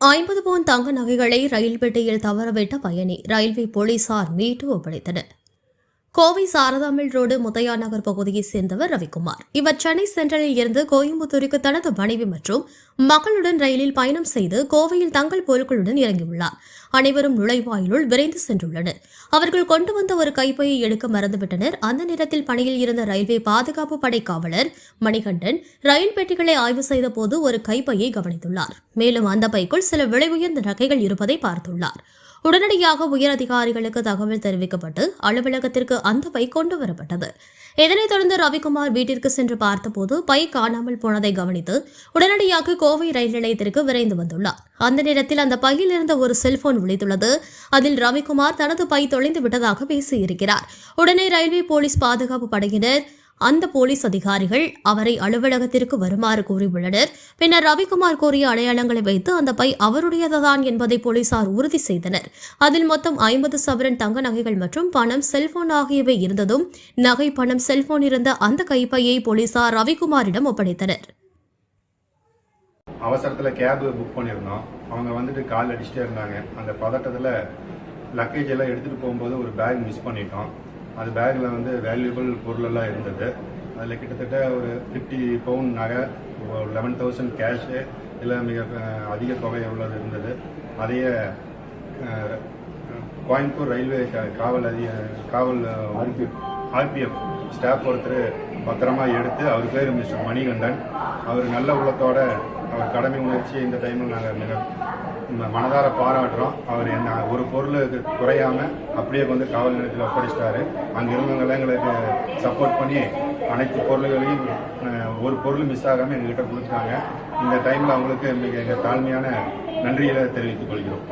ஐம்பது பவுன் தங்க நகைகளை ரயில் பெட்டியில் தவறவிட்ட பயணி ரயில்வே போலீசார் மீட்டு ஒப்படைத்தனர். கோவை சாரதாமில் ரோடு முத்தையா நகர் பகுதியைச் சேர்ந்தவர் ரவிக்குமார். இவர் சென்னை சென்ட்ரலில் இருந்து கோயம்புத்தூருக்கு தனது மனைவி மற்றும் மகளுடன் ரயிலில் பயணம் செய்து கோவையில் தங்கள் பொருட்களுடன் இறங்கியுள்ளார். அனைவரும் நுழைவாயிலுள் விரைந்து சென்றுள்ளனர். அவர்கள் கொண்டு வந்த ஒரு கைப்பையை எடுக்க மறந்துவிட்டனர். அந்த நேரத்தில் பணியில் இருந்த ரயில்வே பாதுகாப்பு படை காவலர் மணிகண்டன் ரயில் பெட்டிகளை ஆய்வு செய்த போது ஒரு கைப்பையை கவனித்துள்ளார். மேலும் அந்த பைக்குள் சில விலை உயர்ந்த நகைகள் இருப்பதை பார்த்துள்ளார். உடனடியாக உயர் அதிகாரிகளுக்கு தகவல் தெரிவிக்கப்பட்டு அலுவலகத்திற்கு அந்த பை கொண்டு வரப்பட்டது இதனைத் தொடர்ந்து ரவிக்குமார் வீட்டிற்கு சென்று பார்த்தபோது பை காணாமல் போனதை கவனித்து உடனடியாக கோவை ரயில் நிலையத்திற்கு விரைந்து வந்துள்ளார். அந்த நேரத்தில் அந்த பையில் இருந்த ஒரு செல்போன் ஒழித்துள்ளது அதில் ரவிக்குமார் தனது பை தொலைந்து விட்டதாக பேசியிருக்கிறார். உடனே ரயில்வே போலீஸ் பாதுகாப்பு படையினர் அந்த போலீஸ் அதிகாரிகள் அவரை அலுவலகத்திற்கு வருமாறு கூறியுள்ளனர். பின்னர் ரவிக்குமார் கோரிய அடையாளங்களை வைத்து அந்த பை அவருடையதுதான் என்பதை போலீசார் உறுதி செய்தனர். அதில் மொத்தம் ஐம்பது சவரன் தங்க நகைகள் மற்றும் பணம் செல்போன் ஆகியவை இருந்ததும் நகை பணம் செல்போன் இருந்த அந்த கைப்பையை போலீசார் ரவிக்குமாரிடம் ஒப்படைத்தனர். அவசரத்தில் கேப் புக் பண்ணியிருந்தோம். அவங்க வந்துட்டு கால் அடிச்சுட்டே இருந்தாங்க. அந்த பதட்டத்தில் லக்கேஜ் எல்லாம் எடுத்துகிட்டு போகும்போது ஒரு பேக் மிஸ் பண்ணிட்டோம். அந்த பேக்கில் வந்து வேல்யூபிள் பொருளெல்லாம் இருந்தது. அதில் கிட்டத்தட்ட ஒரு ஃபிஃப்டி பவுண்ட் நகை லெவன் தௌசண்ட் கேஷு இல்லை மிக அதிக தொகை எவ்வளோ இருந்தது. அதையே கோயம்புத்தூர் ரயில்வே காவல் அதிக காவல் ஆர்பிஎஃப் ஸ்டாஃப் ஒருத்தர் பத்திரமா எடுத்து அவர் பேர் மிஸ்டர் மணிகண்டன். அவர் நல்ல உள்ளத்தோட அவர் கடமை உணர்ச்சியை இந்த டைமில் நாங்கள் மிக மனதார பாராட்டுறோம். அவர் என்ன ஒரு பொருளுக்கு குறையாம அப்படியே வந்து காவல் நிலையத்தில் ஒப்படைச்சிட்டாரு. அங்கே இருந்தவங்களாம் எங்களுக்கு சப்போர்ட் பண்ணி அனைத்து பொருள்களையும் ஒரு பொருள் மிஸ் ஆகாமல் எங்ககிட்ட கொடுத்துட்டாங்க. இந்த டைமில் அவங்களுக்கு மிக எங்கள் தாழ்மையான நன்றிகளை தெரிவித்துக் கொள்கிறோம்.